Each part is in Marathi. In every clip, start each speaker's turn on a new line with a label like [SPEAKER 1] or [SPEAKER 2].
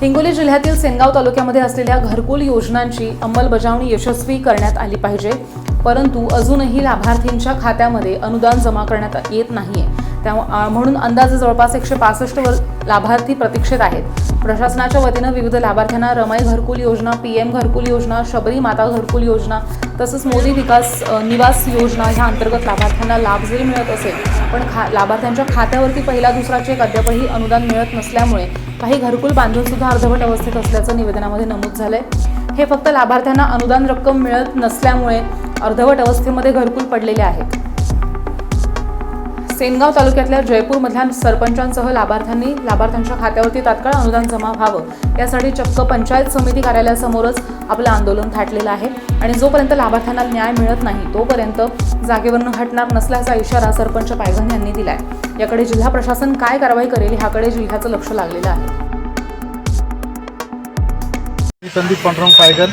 [SPEAKER 1] हिंगोली जिल्ह्यातील सेनगाव तालुक्यामध्ये असलेल्या घरकुल योजनांची अंमलबजावणी यशस्वी करण्यात आली पाहिजे. परंतु अजूनही लाभार्थींच्या खात्यामध्ये अनुदान जमा करण्यात येत नाहीये. त्या म्हणून अंदाजे जवळपास एकशे पासष्ट लाभार्थी प्रतीक्षेत आहेत. प्रशासनाच्या वतीनं विविध लाभार्थ्यांना रमाई घरकुल योजना पी एम घरकुल योजना शबरी माता घरकुल योजना तसंच मोदी विकास निवास योजना ह्या अंतर्गत लाभार्थ्यांना लाभ जरी मिळत असेल पण खा लाभार्थ्यांच्या खात्यावरती पहिला दुसरा चेक अद्यापही अनुदान मिळत नसल्यामुळे काही घरकुल बांधूनसुद्धा अर्धवट अवस्थेत असल्याचं निवेदनामध्ये नमूद झालंय. हे फक्त लाभार्थ्यांना अनुदान रक्कम मिळत नसल्यामुळे अर्धवट अवस्थेमध्ये घरकुल पडलेले आहेत. सेनगाव तालुक्यातल्या जयपूरमधल्या सरपंचांसह लाभार्थ्यांनी लाभार्थ्यांच्या खात्यावरती तात्काळ अनुदान जमा व्हावं. यासाठी चक्क पंचायत समिती कार्यालयासमोरच आपलं आंदोलन थाटलेलं आहे आणि जोपर्यंत लाभार्थ्यांना न्याय मिळत नाही तोपर्यंत जागेवरून हटणार नसल्याचा इशारा सरपंच पायघन यांनी दिलाय. याकडे जिल्हा प्रशासन काय कारवाई करेल ह्याकडे जिल्ह्याचं लक्ष लागलेलं आहे.
[SPEAKER 2] संदीप पांडुरंग पायघन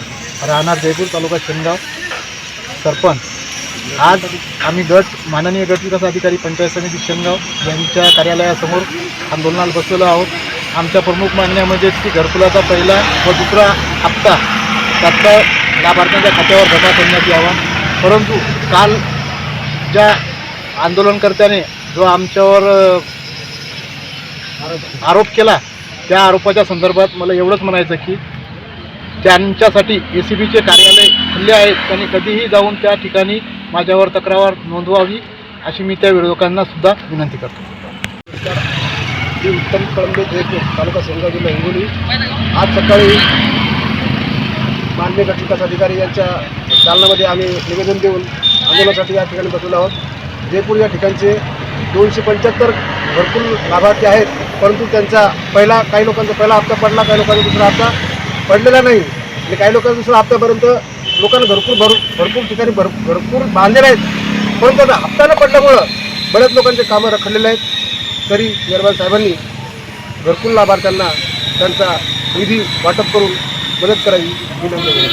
[SPEAKER 2] राहणार जयपूर तालुका शेनगाव. सरपंच आज आम्ही गट माननीय गटविकास अधिकारी पंचायत समिती शेनगाव यांच्या कार्यालयासमोर आंदोलनाला बसलेलो आहोत. आमच्या प्रमुख मागण्या म्हणजे की घरकुलाचा पहिला व दुसरा हप्ता तात्काळ लाभार्थ्यांच्या खात्यावर जमा करण्यात यावा परंतु काल ज्या आंदोलनकर्त्याने जो आमच्यावर आरोप केला त्या आरोपाच्या संदर्भात मला एवढंच म्हणायचं की त्यांच्यासाठी ए सी बीचे कार्यालय खुल्ले आहेत त्यांनी कधीही जाऊन त्या ठिकाणी माझ्यावर तक्रार नोंदवावी अशी मी त्या विरोधकांना सुद्धा विनंती करतो.
[SPEAKER 3] मी उत्तम कळंबे जयपूर तालुका सेनगाव जिल्हा हिंगोली आज सकाळी मान्य गट अधिकारी यांच्या दालनामध्ये आम्ही निवेदन देऊन आंदोलनासाठी या ठिकाणी बसवलो आहोत. जयपूर या ठिकाणचे दोनशे पंच्याहत्तर भरपूर लाभार्थी आहेत परंतु त्यांचा पहिला काही लोकांचा पहिला हप्ता पडला काही लोकांचा दुसरा हप्ता पडलेला नाही. आणि काही लोकांचा दुसरा हप्त्यापर्यंत लोकांना घरपूर भर भरपूर ठिकाणी भर भरपूर बांधलेले आहेत. पण त्यांना हप्ता न पडल्यामुळं बऱ्याच लोकांचे कामं रखडलेले आहेत. तरी निर्मल साहेबांनी घरकुल लाभार्थ्यांना त्यांचा निधी वाटप करून मदत करावी विनंती